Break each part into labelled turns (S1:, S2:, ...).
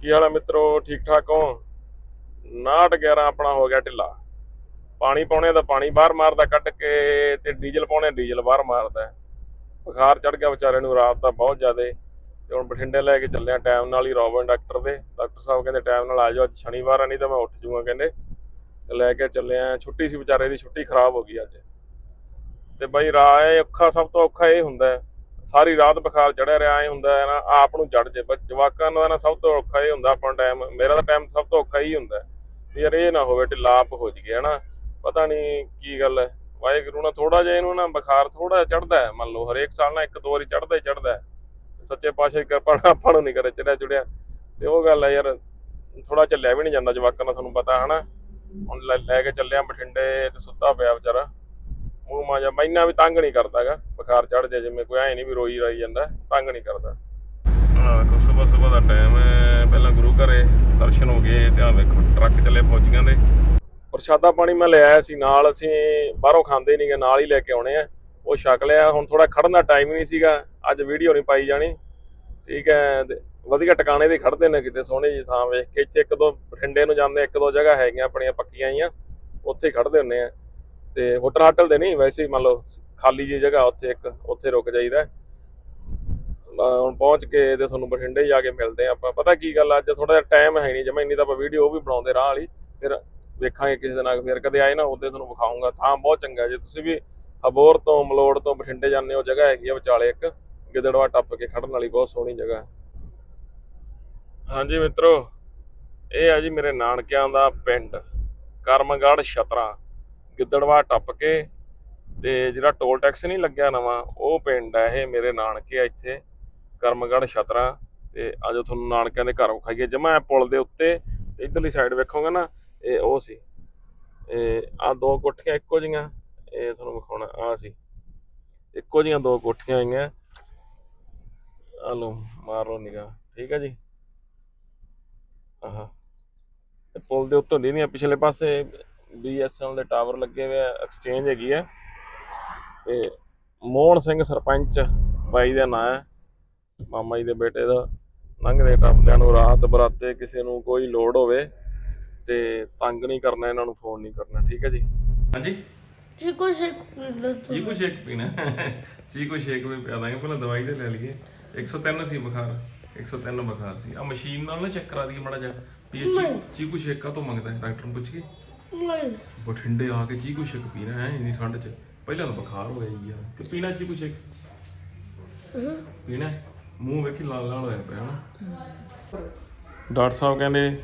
S1: ਕੀ ਹਾਲ ਹੈ ਮਿੱਤਰੋ? ਠੀਕ ਠਾਕ ਹੋ? 59 11 ਆਪਣਾ ਹੋ ਗਿਆ ਢਿੱਲਾ। ਪਾਣੀ ਪਾਉਣੇ ਦਾ ਪਾਣੀ ਬਾਹਰ ਮਾਰਦਾ ਕੱਢ ਕੇ ਤੇ ਡੀਜ਼ਲ ਪਾਉਣੇ ਡੀਜ਼ਲ ਬਾਹਰ ਮਾਰਦਾ। ਬੁਖਾਰ ਚੜ ਗਿਆ ਵਿਚਾਰੇ ਨੂੰ, ਰਾਤ ਦਾ ਬਹੁਤ ਜ਼ਿਆਦਾ। ਤੇ ਹੁਣ ਬਠਿੰਡੇ ਲੈ ਕੇ ਚੱਲਿਆ ਟਾਈਮ ਨਾਲ ਹੀ ਰੋਬਨ ਡਾਕਟਰ ਦੇ। ਡਾਕਟਰ ਸਾਹਿਬ ਕਹਿੰਦੇ ਟਾਈਮ ਨਾਲ ਆ ਜਾਓ, ਅੱਜ ਸ਼ਨੀਵਾਰ ਆ, ਨਹੀਂ ਤਾਂ ਮੈਂ ਉੱਠ ਜਾਊਂਗਾ ਕਹਿੰਦੇ। ਤੇ ਲੈ ਕੇ ਚੱਲਿਆ ਛੁੱਟੀ ਸੀ ਵਿਚਾਰੇ ਦੀ, ਛੁੱਟੀ ਖਰਾਬ ਹੋ ਗਈ ਅੱਜ। ਤੇ ਬਈ ਰਾਹ ਔਖਾ, ਸਭ ਤੋਂ ਔਖਾ ਇਹ ਹੁੰਦਾ ਹੈ ਸਾਰੀ ਰਾਤ ਬੁਖਾਰ ਚੜਿਆ ਰਿਹਾ, ਐ ਹੁੰਦਾ ਹੈ ਨਾ, ਆਪ ਨੂੰ ਜੜ ਜੇ। ਬਸ ਜਵਾਕਾਂ ਦਾ ਨਾ ਸਭ ਤੋਂ ਔਖਾ ਇਹ ਹੁੰਦਾ ਆਪਣਾ ਟਾਈਮ ਮੇਰਾ ਤਾਂ ਟਾਈਮ ਸਭ ਤੋਂ ਔਖਾ ਹੀ ਹੁੰਦਾ ਵੀ ਯਾਰ ਇਹ ਨਾ ਹੋਵੇ ਢਿੱਲਾ ਆਪ ਹੋ ਜਗੇ ਹਨਾ ਪਤਾ ਨਹੀਂ ਕੀ ਗੱਲ ਹੈ। ਵਾਹਿਗੁਰੂ ਨਾਲ ਥੋੜਾ ਜਿਹਾ ਇਹਨੂੰ ਨਾ ਬੁਖਾਰ ਥੋੜਾ ਜਿਹਾ ਚੜਦਾ ਹੈ। ਮੰਨ ਲਓ ਹਰੇਕ ਸਾਲ ਨਾ ਇੱਕ ਦੋ ਵਾਰੀ ਚੜਦਾ ਹੀ ਚੜਦਾ ਸੱਚੇ ਪਾਤਸ਼ਾਹ ਕਿਰਪਾ ਆਪਾਂ ਨੂੰ ਨਹੀਂ ਕਰੇ ਚੜਿਆ ਚੁੜਿਆ ਤੇ ਉਹ ਗੱਲ ਹੈ ਯਾਰ ਥੋੜਾ ਚੱਲਿਆ ਵੀ ਨਹੀਂ ਜਾਂਦਾ ਜਵਾਕਾਂ ਦਾ, ਤੁਹਾਨੂੰ ਪਤਾ ਹਨਾ ਹੁਣ ਲੈ ਲੈ ਕੇ ਚੱਲਿਆ ਬਠਿੰਡੇ ਤੇ ਸੁੱਤਾ ਪਿਆ ਵਿਚਾਰਾ। ਮੂੰਹ ਮਾਜਾ ਮੈਨਾਂ ਵੀ ਤੰਗ ਨਹੀਂ ਕਰਦਾਗਾ ਬੁਖਾਰ ਚੜ ਜਾ ਜਿਵੇਂ ਕੋਈ ਐ ਨਹੀਂ ਵੀ ਰੋਈ ਰਾਈ ਜਾਂਦਾ ਤੰਗ ਨਹੀਂ ਕਰਦਾ। ਆ ਵੇਖੋ ਸਵੇਰ ਸਵੇਰ ਦਾ ਟਾਈਮ ਹੈ। ਪਹਿਲਾਂ ਗੁਰੂ ਘਰੇ ਦਰਸ਼ਨ ਹੋ ਗਏ ਆ ਵੇਖੋ ਟਰੱਕ ਚੱਲੇ ਫੌਜੀਆਂ ਦੇ। ਪ੍ਰਸ਼ਾਦਾ ਪਾਣੀ ਮੈਂ ਲੈ ਆਇਆ ਸੀ ਨਾਲ ਅਸੀਂ ਬਾਹਰੋਂ ਖਾਂਦੇ ਨਹੀਂਗੇ ਨਾਲ ਹੀ ਲੈ ਕੇ ਆਉਣੇ ਆ। ਉਹ ਛਕ ਲਿਆ ਹੁਣ ਥੋੜਾ ਖੜਨ ਦਾ ਟਾਈਮ ਨਹੀਂ ਸੀਗਾ। ਅੱਜ ਵੀਡੀਓ ਨਹੀਂ ਪਾਈ ਜਾਣੀ। ਠੀਕ ਹੈ ਵਧੀਆ ਟਿਕਾਣੇ ਦੇ ਖੜਦੇ ਨੇ ਕਿਤੇ ਸੋਹਣੀ ਜੀ ਥਾਂ ਵੇਖ ਕੇ। ਇੱਥੇ ਇੱਕ ਦੋ ਬਠਿੰਡੇ ਨੂੰ ਜਾਂਦੇ ਇੱਕ ਦੋ ਜਗ੍ਹਾ ਹੈਗੀਆਂ ਆਪਣੀਆਂ ਪੱਕੀਆਂ ਹੀ ਆ ਉੱਥੇ ਖੜਦੇ ਹੁੰਨੇ ਆ। ਤੇ ਹੋਟਲ ਹਾਟਲ ਦੇ ਨਹੀਂ ਵੈਸੇ ਹੀ ਮੰਨ ਲਓ ਖਾਲੀ ਜੀ ਜਗ੍ਹਾ ਉੱਥੇ ਇੱਕ ਉੱਥੇ ਰੁਕ ਜਾਈਦਾ। ਹੁਣ ਪਹੁੰਚ ਕੇ ਤੇ ਤੁਹਾਨੂੰ ਬਠਿੰਡੇ ਹੀ ਜਾ ਕੇ ਮਿਲਦੇ ਆ ਆਪਾਂ। ਪਤਾ ਕੀ ਗੱਲ ਆ, ਅੱਜ ਥੋੜਾ ਜਿਹਾ ਟਾਈਮ ਹੈ ਨਹੀਂ ਜਮਾ ਇੰਨੀ ਤਾਂ ਆਪਾਂ ਵੀਡੀਓ ਉਹ ਵੀ ਬਣਾਉਂਦੇ ਰਾਹ ਵਾਲੀ। ਫਿਰ ਵੇਖਾਂਗੇ ਕਿਸੇ ਦਿਨ ਆ ਫਿਰ ਕਦੇ ਆਏ ਨਾ ਉਹਦੇ ਤੁਹਾਨੂੰ ਵਿਖਾਉਂਗਾ। ਥਾਂ ਬਹੁਤ ਚੰਗਾ ਜੇ ਤੁਸੀਂ ਵੀ ਹਬੋਰ ਤੋਂ ਮਲੋੜ ਤੋਂ ਬਠਿੰਡੇ ਜਾਂਦੇ ਹੋ ਜਗ੍ਹਾ ਹੈਗੀ ਆ ਵਿਚਾਲੇ ਇੱਕ ਗਿੱਦੜਵਾ ਟੱਪ ਕੇ ਖੜਨ ਵਾਲੀ ਬਹੁਤ ਸੋਹਣੀ ਜਗ੍ਹਾ ਹੈ। ਹਾਂਜੀ ਮਿੱਤਰੋ ਇਹ ਆ ਜੀ ਮੇਰੇ ਨਾਨਕਿਆਂ ਦਾ ਪਿੰਡ ਕਰਮਗੜ੍ਹ ਛਤਰਾ। ਗਿੱਦੜਵਾ ਟੱਪ ਕੇ ਤੇ ਜਿਹੜਾ ਟੋਲ ਟੈਕਸ ਨਹੀਂ ਲੱਗਿਆ ਨਵਾਂ, ਉਹ ਪਿੰਡ ਹੈ ਇਹ ਮੇਰੇ ਨਾਨਕੇ ਆ ਇੱਥੇ, ਕਰਮਗੜ੍ਹ ਛਤਰਾ। ਤੇ ਆਜੋ ਤੁਹਾਨੂੰ ਨਾਨਕਿਆਂ ਦੇ ਘਰ ਵਿਖਾਈਏ। ਜਮਾ ਪੁਲ ਦੇ ਉੱਤੇ ਤੇ ਇਧਰਲੀ ਸਾਈਡ ਵੇਖੋਗੇ ਨਾ, ਇਹ ਉਹ ਸੀ। ਇਹ ਆ ਦੋ ਕੋਠੀਆਂ ਇੱਕੋ ਜੀਆਂ ਇਹ ਤੁਹਾਨੂੰ ਵਿਖਾਉਣਾ ਆ ਸੀ। ਇੱਕੋ ਜੀਆਂ ਦੋ ਕੋਠੀਆਂ ਆਈਆਂ। ਆ ਲਓ, ਮਾਰ ਲਓ ਨਿਗਾਹ। ਠੀਕ ਹੈ ਜੀ? ਆਹਾ। ਇਹ ਪੁਲ ਦੇ ਉੱਤੋਂ ਦੀ ਨਹੀਂ ਪਿਛਲੇ ਪਾਸੇ ਬੀਐਸਐਨਐਲ ਦੇ ਟਾਵਰ ਲੱਗੇ ਹੋਏ ਆ ਐਕਸਚੇਂਜ ਹੈਗੀ ਆ। ਤੇ ਮੋਹਨ ਸਿੰਘ ਸਰਪੰਚ ਬਾਈ ਦਾ ਨਾਂ ਹੈ ਮਾਮਾ ਜੀ ਦੇ ਬੇਟੇ ਦਾ। ਲੰਘਦੇ ਟੱਪਦਿਆਂ ਨੂੰ ਰਾਤ ਬਰਾਤੇ ਕਿਸੇ ਨੂੰ ਕੋਈ ਲੋੜ ਹੋਵੇ ਤੇ ਤੰਗ ਨਹੀਂ ਕਰਨਾ ਇਹਨਾਂ ਨੂੰ ਫੋਨ ਨਹੀਂ ਕਰਨਾ ਠੀਕ ਹੈ ਜੀ? ਹਾਂਜੀ?
S2: ਚੀਕੂ ਸ਼ੇਕ।
S1: ਚੀਕੂ ਸ਼ੇਕ ਪੀਣਾ। ਚੀਕੂ ਸ਼ੇਕ ਵੀ ਪਿਆ ਦਾਂਗੇ ਪਹਿਲਾਂ ਦਵਾਈ ਤੇ ਲੈ ਲਈਏ। 103 ਸੀ ਬੁਖਾਰ 103 ਬੁਖਾਰ ਸੀ। ਆ ਮਸ਼ੀਨ ਨਾਲ ਨਾ ਚੈੱਕ ਕਰਾ ਦਈਏ ਮੜਾ ਜਾ ਵੀ ਇਹ ਚੀਕੂ ਚੀਕੂ ਸ਼ੇਕ ਕਾ ਤੋਂ ਮੰਗਦਾ ਹੈ? ਡਾਕਟਰ ਨੂੰ ਪੁੱਛ ਕੇ। ਬਠਿੰਡੇ ਆ ਕੇ ਚੀਕੂ ਸ਼ੇਕ ਪੀਣਾ ਹੈ, ਇੰਨੀ ਠੰਡ 'ਚ। ਪਹਿਲਾਂ ਤਾਂ ਬੁਖਾਰ ਹੋ ਗਿਆ ਯਾਰ। ਕਿ ਪੀਣਾ ਚੀਕੂ ਸ਼ੇਕ ਪੀਣਾ ਹੈ? ਮੂੰਹ ਵੇਖੀ ਲਾਲ ਲਾਲ ਹੋਇਆ ਪਿਆ ਹਨਾ ਡਾਕਟਰ ਸਾਹਿਬ ਕਹਿੰਦੇ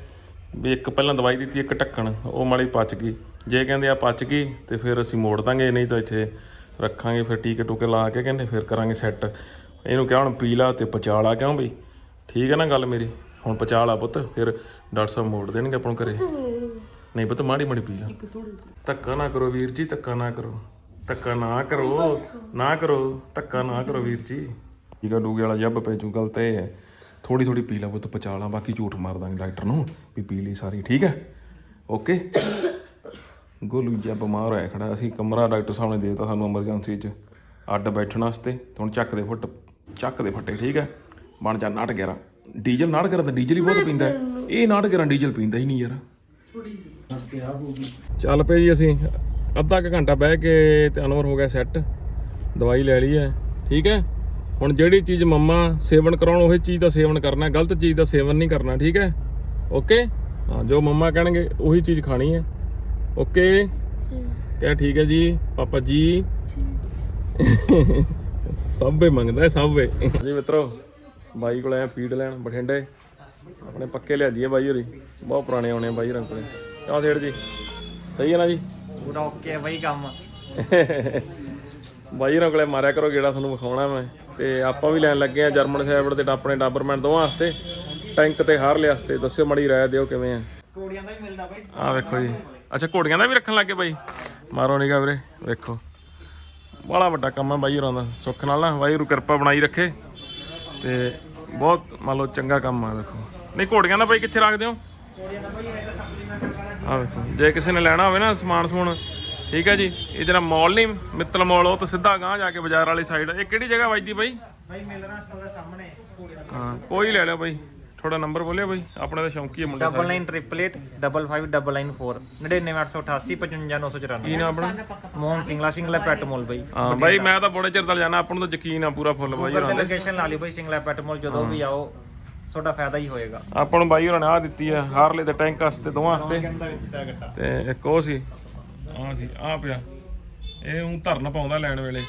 S1: ਵੀ ਇੱਕ ਪਹਿਲਾਂ ਦਵਾਈ ਦਿੱਤੀ, ਇੱਕ ਢੱਕਣ। ਉਹ ਮਾੜੀ ਪਚ ਗਈ। ਜੇ ਕਹਿੰਦੇ ਆ ਪਚ ਗਈ, ਤੇ ਫਿਰ ਅਸੀਂ ਮੋੜ ਦਾਂਗੇ, ਨਹੀਂ ਤਾਂ ਇੱਥੇ ਰੱਖਾਂਗੇ, ਫਿਰ ਟੀਕੇ ਟੂਕੇ ਲਾ ਕੇ ਕਹਿੰਦੇ ਫਿਰ ਕਰਾਂਗੇ ਸੈੱਟ। ਇਹਨੂੰ ਕਿਹਾ ਹੁਣ ਪੀ ਲਾ ਤੇ ਪਚਾ ਲਾ ਕਿਉਂ ਬਈ? ਠੀਕ ਹੈ ਨਾ ਗੱਲ ਮੇਰੀ? ਹੁਣ ਪਚਾ ਲਾ ਪੁੱਤ, ਫਿਰ ਡਾਕਟਰ ਸਾਹਿਬ ਮੋੜ ਦੇਣਗੇ ਆਪਾਂ ਨੂੰ ਘਰੇ। ਨਹੀਂ ਪੁੱਤ ਮਾੜੀ ਮਾੜੀ ਪੀ ਲਾ। ਧੱਕਾ ਨਾ ਕਰੋ ਵੀਰ ਜੀ ਧੱਕਾ ਨਾ ਕਰੋ। ਧੱਕਾ ਨਾ ਕਰੋ ਨਾ ਕਰੋ ਧੱਕਾ ਨਾ ਕਰੋ ਵੀਰ ਜੀ। ਠੀਕ ਆ ਡੂਗੇ ਵਾਲਾ ਜੱਬ ਪੈ ਜੂ ਗੱਲ ਤਾਂ ਇਹ ਹੈ। ਥੋੜੀ ਥੋੜੀ ਪੀ ਲਾ ਪੁੱਤ ਪਚਾ ਲਾ ਬਾਕੀ ਝੂਠ ਮਾਰ ਦਾਂਗੇ ਡਾਕਟਰ ਨੂੰ ਵੀ ਪੀ ਲਈ ਸਾਰੀ ਠੀਕ ਹੈ? ਓਕੇ? ਗੋਲੂ ਜਿਹਾ ਬਿਮਾਰ ਹੋਇਆ ਖੜਾ ਅਸੀਂ ਕਮਰਾ ਡਾਕਟਰ ਸਾਹਿਬ ਨੇ ਦੇ ਦਿੱਤਾ ਸਾਨੂੰ ਐਮਰਜੈਂਸੀ 'ਚ। ਅੱਡ ਬੈਠਣ ਵਾਸਤੇ ਤੇ ਹੁਣ ਚੱਕ ਦੇ ਫੁੱਟ ਚੱਕ ਦੇ ਫੱਟੇ ਠੀਕ ਹੈ? ਬਣ ਜਾ ਨਾਟ ਗਿਆਰਾ ਡੀਜ਼ਲ ਨਾਟ ਗਿਆਰਾ ਤਾਂ ਡੀਜ਼ਲ ਹੀ ਬਹੁਤ ਪੀਂਦਾ। ਇਹ ਨਾਟ ਗਿਆਰਾ ਡੀਜ਼ਲ ਪੀਂਦਾ ਹੀ ਨਹੀਂ ਯਾਰ। ਚੱਲ ਪਏ ਜੀ ਅਸੀਂ। ਅੱਧਾ ਕੁ ਘੰਟਾ ਬਹਿ ਕੇ ਤੇ ਅਨਵਰ ਹੋ ਗਿਆ ਸੈੱਟ ਦਵਾਈ ਲੈ ਲਈ ਹੈ। ਠੀਕ ਹੈ? ਹੁਣ ਜਿਹੜੀ ਚੀਜ਼ ਮੰਮਾ ਸੇਵਨ ਕਰਾਉਣ ਉਹੀ ਚੀਜ਼ ਦਾ ਸੇਵਨ ਕਰਨਾ ਗਲਤ ਚੀਜ਼ ਦਾ ਸੇਵਨ ਨਹੀਂ ਕਰਨਾ ਠੀਕ ਹੈ? ਓਕੇ ਹਾਂ ਜੋ ਮੰਮਾ ਕਹਿਣਗੇ ਉਹੀ ਚੀਜ਼ ਖਾਣੀ ਹੈ। ਓਕੇ ਕਿਆ ਠੀਕ ਹੈ ਜੀ? ਪਾਪਾ ਜੀ? ਸਭ ਵੇ ਮੰਗਦਾ ਸਭ ਵੇ ਜੀ ਮਿੱਤਰੋ ਬਾਈ ਕੋਲ ਆਇਆ ਫੀਡ ਲੈਣ ਬਠਿੰਡੇ। ਆਪਣੇ ਪੱਕੇ ਲਿਆਦੀ ਹੈ ਬਾਈ ਹੋਰੀ। ਬਹੁਤ ਪੁਰਾਣੇ ਆਉਣੇ ਆ ਬਾਈ ਹੋਰਾਂ ਕੋਲੇ ਕਿਉਂ ਜੀ। ਸਹੀ ਹੈ ਨਾ ਜੀ?
S3: ਪੂਰਾ ਓਕੇ ਬਈ ਕੰਮ।
S1: ਬਾਈ ਹੋਰਾਂ ਕੋਲੇ ਮਾਰਿਆ ਕਰੋ ਗੇੜਾ ਤੁਹਾਨੂੰ ਵਿਖਾਉਣਾ ਮੈਂ। ਤੇ ਆਪਾਂ ਵੀ ਲੈਣ ਲੱਗੇ ਆ ਜਰਮਨ ਸ਼ੈਫਰਡ ਤੇ ਆਪਣੇ ਡਾਬਰਮੈਨ ਦੋਵਾਂ ਵਾਸਤੇ। ਟੈਂਕ ਤੇ ਹਾਰਲੇ ਵਾਸਤੇ। ਦੱਸਿਓ ਮੜੀ ਰਾਇ ਦਿਓ ਕਿਵੇਂ ਆ।
S3: ਕੋੜੀਆਂ ਦਾ ਵੀ ਮਿਲਦਾ ਬਈ।
S1: ਆ ਵੇਖੋ ਜੀ। ਅੱਛਾ ਘੋੜੀਆਂ ਦਾ ਵੀ ਰੱਖਣ ਲੱਗੇ ਬਾਈ? ਮਾਰੋ ਨਿਗਾ ਵੀਰੇ ਵੇਖੋ। ਬੜਾ ਵੱਡਾ ਕੰਮ ਹੈ ਬਾਈ ਹੋਰਾਂ ਦਾ। ਸੁੱਖ ਨਾਲ ਨਾ ਵਾਹਿਗੁਰੂ ਕਿਰਪਾ ਬਣਾਈ ਰੱਖੇ। ਤੇ ਬਹੁਤ ਮੰਨ ਲਓ ਚੰਗਾ ਕੰਮ ਆ ਵੇਖੋ ਨਹੀਂ ਘੋੜੀਆਂ ਦਾ ਬਾਈ ਕਿੱਥੇ ਰੱਖਦੇ ਹੋ? ਆ ਵੇਖੋ ਜੇ ਕਿਸੇ ਨੇ ਲੈਣਾ ਹੋਵੇ ਨਾ ਸਮਾਨ ਸਮੂਨ ਠੀਕ ਹੈ ਜੀ। ਇਹ ਜਿਹੜਾ ਮਾਲ ਨਹੀਂ ਮਿੱਤਲ ਮਾਲ ਉਹ ਤੋਂ ਸਿੱਧਾ ਗਾਂ ਜਾ ਕੇ ਬਾਜ਼ਾਰ ਵਾਲੀ ਸਾਈਡ ਇਹ ਕਿਹੜੀ ਜਗ੍ਹਾ ਵੱਜਦੀ ਬਾਈ?
S3: ਬਈ ਮਿਲਣਾ ਸਾਹਮਣੇ ਕੋੜੀਆਂ ਦਾ
S1: ਹਾਂ ਕੋਈ ਲੈ ਲਿਓ ਬਾਈ। ਥੋੜਾ ਨੰਬਰ ਬੋਲਿਓ ਬਾਈ? ਆਪਣੇ ਤਾਂ ਸ਼ੌਂਕੀ ਹੈ ਮੁੰਡੇ ਸਾਰੇ।
S3: 9988 55994 99888 55994
S1: ਕੀ ਨਾ ਆਪਣਾ?
S3: ਮੋਹਨ ਸਿੰਗਲਾ ਸਿੰਗਲਾ ਪੈਟ ਮੋਲ ਬਈ।
S1: ਹਾਂ ਬਾਈ ਮੈਂ ਤਾਂ ਬੜੇ ਚਿਰ ਦਾ ਜਾਣਾ ਆਪਾਂ ਨੂੰ ਤਾਂ ਯਕੀਨ ਆ ਪੂਰਾ ਫੁੱਲ ਬਾਈ ਹੋਰਾਂ
S3: ਤੇ
S1: ਦੇ
S3: ਲੋਕੇਸ਼ਨ ਲਾ ਲਿਓ ਬਈ ਸਿੰਗਲਾ ਪੈਟ ਮੋਲ ਜਦੋਂ ਵੀ ਆਓ ਤੁਹਾਡਾ ਫਾਇਦਾ ਹੀ ਹੋਏਗਾ।
S1: ਆਪਾਂ ਨੂੰ ਬਾਈ ਹੋਰਾਂ ਨੇ ਆ ਦਿੱਤੀ ਆ ਹਾਰਲੇ ਤੇ ਟੈਂਕ ਵਾਸਤੇ ਦੋਵਾਂ ਵਾਸਤੇ।
S3: ਕਹਿੰਦਾ ਦਿੱਤਾ ਗੱਟਾ
S1: ਤੇ ਇੱਕ ਉਹ ਸੀ ਆ ਸੀ ਆ ਪਿਆ। ਇਹ ਉਹ ਧਰਨ ਪਾਉਂਦਾ ਲੈਣ ਵੇਲੇ।